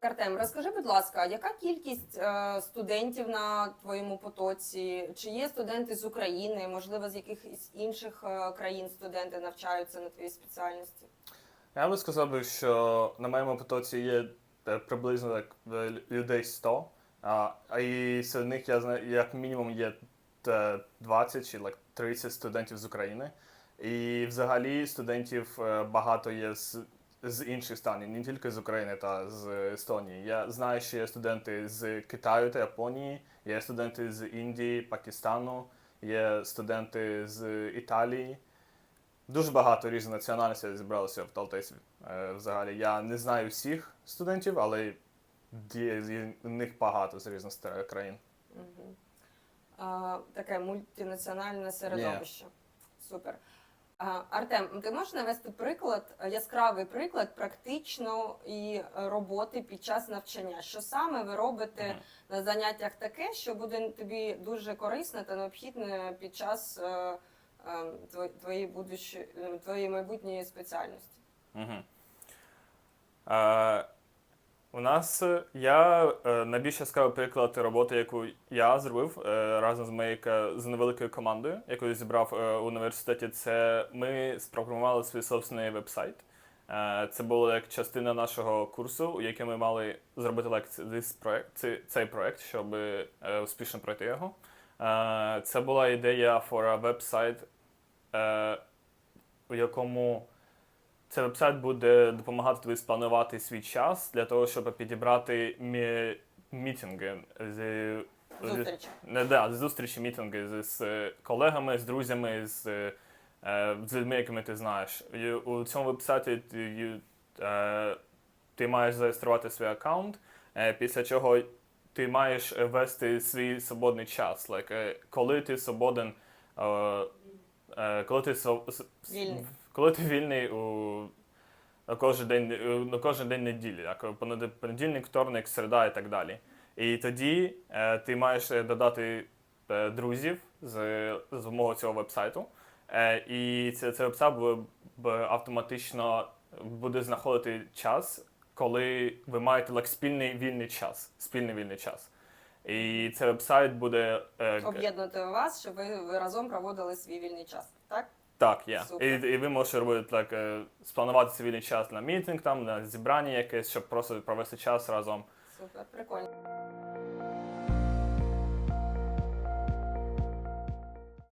Артем, розкажи, будь ласка, яка кількість е, студентів на твоєму потоці? Чи є студенти з України, можливо, з якихось інших е, країн студенти навчаються на твоїй спеціальності? Я би сказав, би, що на моєму потоці є е, приблизно так, людей 100, а, і серед них я знаю, як мінімум є е, 20 чи like, 30 студентів з України. І взагалі студентів багато є з, з інших станів, не тільки з України та з Естонії. Я знаю, що є студенти з Китаю та Японії, є студенти з Індії, Пакистану, є студенти з Італії. Дуже багато різних національностей зібралося в Талтесі. Е, Взагалі, я не знаю всіх студентів, але є з них багато з різних країн. Угу. А, таке мультинаціональне середовище. Супер. Артем, ти можеш навести приклад, е, яскравий приклад практично і е, роботи під час навчання? Що саме ви робите на заняттях таке, що буде тобі дуже корисне та необхідне під час е, е, твоєї будущої, е, твоєї майбутньої спеціальності? Угу. Е, у нас е, я е, найбільш яскравий приклад роботи, яку я зробив е, разом з моєю з невеликою командою, яку я зібрав у університеті. Це ми спрограмували свій собственний веб-сайт. Це було як частина нашого курсу, у який ми мали зробити проект, цей, проект, щоб успішно пройти його. Це була ідея for a е, у якому цей вебсайт буде допомагати тобі спланувати свій час для того, щоб підібрати мі- мітинги з, з, Зустріч. не, да, зустрічі, мітинги з, з колегами, з друзями, з, е, з людьми, якими ти знаєш. І у цьому вебсайті ти, е, ти маєш зареєструвати свій аккаунт, е, після чого ти маєш вести свій свободний час. Like, коли ти свободен, коли ти Вільний. коли ти вільний у на кожен день, е, на кожен день неділі, як понед- понедільник, вторник, середа і так далі. І тоді е, ти маєш е, додати е, друзів з, з мого цього вебсайту. Е, і це, цей вебсайт буде, буде автоматично буде знаходити час, коли ви маєте like, спільний вільний час. Спільний вільний час. І цей вебсайт буде е, Об'єднати вас, щоб ви, ви разом проводили свій вільний час. Так? Так, є. Yeah. І, і ви можете робити так, е, спланувати свій вільний час на мітинг, там, на зібрання якесь, щоб просто провести час разом. Супер, прикольно.